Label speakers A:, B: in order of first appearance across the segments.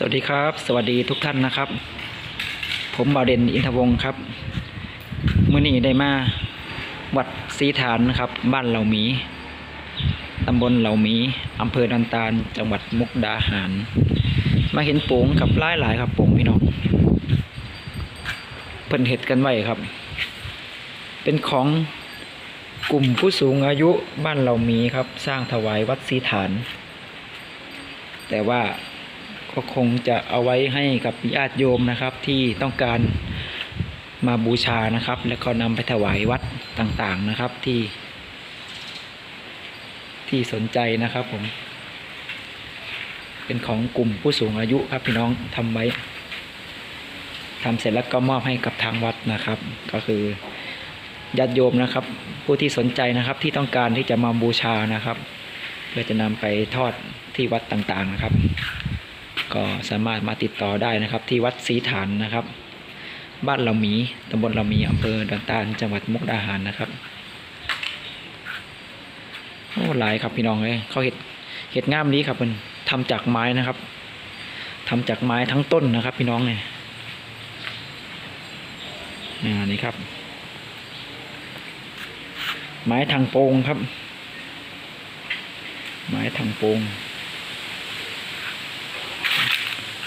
A: สวัสดีครับ สวัสดีทุกท่านนะครับ ผมบ่าวเด่นอินทวงศ์ครับมื่อนี้ได้มาวัดศรีฐานนะครับ บ้านเหล่าหมีตำบลเหล่าหมีอำเภอดันตาลจังหวัดมุกดาหาร มาเห็นโป่งกับหลายหลายครับโป่งพี่น้องเพิ่นเห็ดกันไว้ครับ เป็นของกลุ่มผู้สูงอายุบ้านเหล่าหมีครับ สร้างถวายวัดศรีฐาน แต่ว่า ก็คงจะเอาไว้ให้กับญาติโยมนะครับ ที่ต้องการมาบูชานะครับ แล้วก็นำไปถวายวัดต่างๆนะครับที่ ที่สนใจนะครับผม เป็นของกลุ่มผู้สูงอายุครับพี่น้องทำไว้ทำเสร็จแล้วก็มอบให้กับทางวัดนะครับ ก็คือญาติโยมนะครับ ผู้ที่สนใจนะครับที่ต้องการที่จะมาบูชานะครับ เพื่อจะนำไปทอดที่วัดต่างๆนะครับ ก็สามารถมาติดต่อได้นะครับ ที่วัดศรีฐานนะครับ บ้านเรามีตำบลเรามีอำเภอดอนตาลจังหวัดมุกดาหารนะครับโอ้หลายครับพี่น้องเลยเขาเห็ดเห็ดงามนี้ครับมันทำจากไม้นะครับทำจากไม้ทั้งต้นนะครับ พี่น้องเนี่ยนี่ครับ ไม้ทางโปงครับ ไม้ทางโปง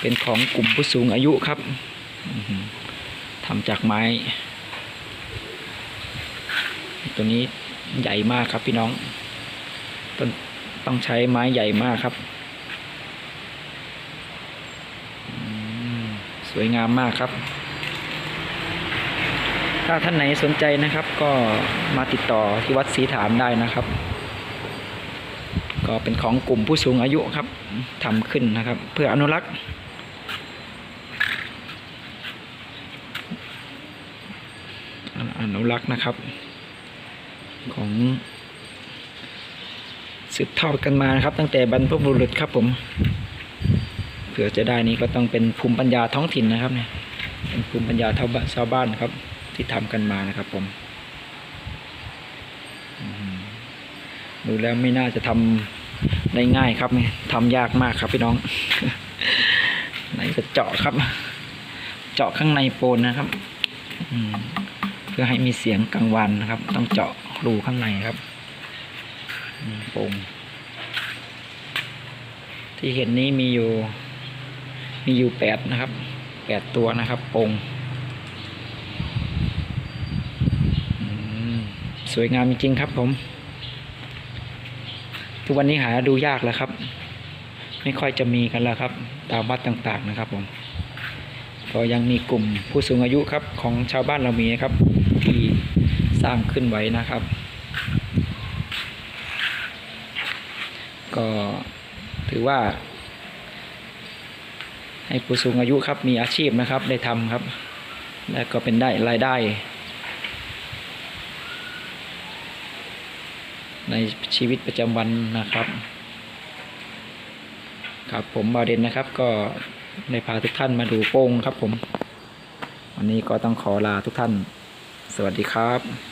A: เป็นของกลุ่มผู้สูงอายุครับทำจากไม้ ตัวนี้ใหญ่มากครับพี่น้อง ต้นต้องใช้ไม้ใหญ่มากครับ สวยงามมากครับ ถ้าท่านไหนสนใจนะครับ ก็มาติดต่อที่วัดศรีฐานได้นะครับ ก็เป็นของกลุ่มผู้สูงอายุครับทำขึ้นนะครับ เพื่ออนุรักษ์ อนุรักษ์นะครับ ของสืบทอดกันมานะครับ ตั้งแต่บรรพบุรุษครับผมเผื่อจะได้นี้ก็ต้องเป็นภูมิปัญญาท้องถิ่นนะครับเนี่ยเป็นภูมิปัญญาชาวบ้านครับ ที่ทำกันมานะครับ ผมดูแล้วไม่น่าจะทำได้ง่ายครับเนี่ยทำยากมากครับพี่น้องไหนจะเจาะครับ เจาะข้างในโปนนะครับ อืม เพื่อให้มีเสียงกลางวันนะครับ ต้องเจาะรูข้างในครับโป่งที่เห็นนี้มีอยู่ มีอยู่แปดนะครับแปดตัวนะครับโป่งอืมสวยงามจริงครับผม ทุกวันนี้หาดูยากแล้วครับ ไม่ค่อยจะมีกันแล้วครับ ตามวัดต่างๆนะครับผม ก็ยังมีกลุ่มผู้สูงอายุครับของชาวบ้านเรามีนะครับ ที่สร้างขึ้นไว้นะครับ ก็ถือว่า ให้ผู้สูงอายุครับมีอาชีพนะครับได้ทำครับ และก็เป็นได้รายได้ ในชีวิตประจำวันนะครับ ครับผมบาเดนนะครับก็ ได้พาทุกท่านมาดูโป้งครับผม วันนี้ก็ต้องขอลาทุกท่าน สวัสดีครับ